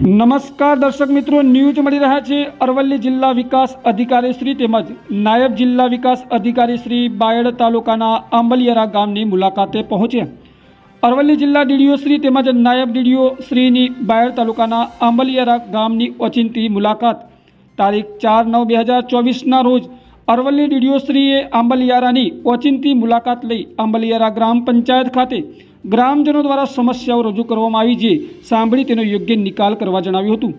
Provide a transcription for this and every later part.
નમસ્કાર દર્શક મિત્રો ન્યૂઝ મળી રહ્યા છે અરવલ્લી જિલ્લા વિકાસ અધિકારી શ્રી તેમજ નાયબ જિલ્લા વિકાસ અધિકારી શ્રી બાયડ તાલુકાના આંબલિયારા ગામની મુલાકાતે પહોંચ્યા. અરવલ્લી જિલ્લા ડીડીઓ શ્રી તેમજ નાયબ ડીડીઓ શ્રીની બાયડ તાલુકાના આંબલિયારા ગામની ઓચિંતી મુલાકાત. તારીખ ચાર નવ બે હજાર ચોવીસના રોજ અરવલ્લી ડીડીઓ શ્રીએ આંબલિયારાની ઓચિંતી મુલાકાત લઈ આંબલિયારા ગ્રામ પંચાયત ખાતે ગ્રામજનો દ્વારા સમસ્યાઓ રજૂ કરવામાં આવી જે સાંભળી તેનો યોગ્ય નિકાલ કરવા જણાવ્યું હતું.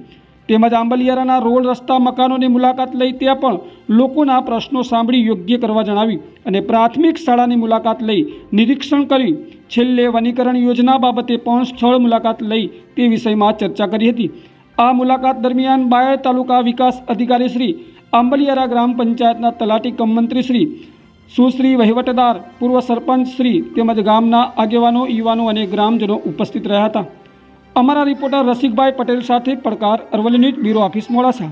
તેમજ આંબલિયારાના રોડ, રસ્તા, મકાનોની મુલાકાત લઈ ત્યાં પણ લોકોના પ્રશ્નો સાંભળી યોગ્ય કરવા જણાવ્યું અને પ્રાથમિક શાળાની મુલાકાત લઈ નિરીક્ષણ કરી છેલ્લે વનીકરણ યોજના બાબતે પણ સ્થળ મુલાકાત લઈ તે વિષયમાં ચર્ચા કરી હતી. આ મુલાકાત દરમિયાન બાયડ તાલુકા વિકાસ અધિકારી શ્રી આંબલિયારા ગ્રામ પંચાયતના તલાટી કમ શ્રી સુશ્રી વહીવટદાર, પૂર્વ સરપંચ શ્રી તેમજ ગામના આગેવાનો, યુવાનો અને ગ્રામજનો ઉપસ્થિત રહ્યા હતા. અમારા રિપોર્ટર રસિકભાઈ પટેલ સાથે પડકાર Aravalli news bureau office Modasa.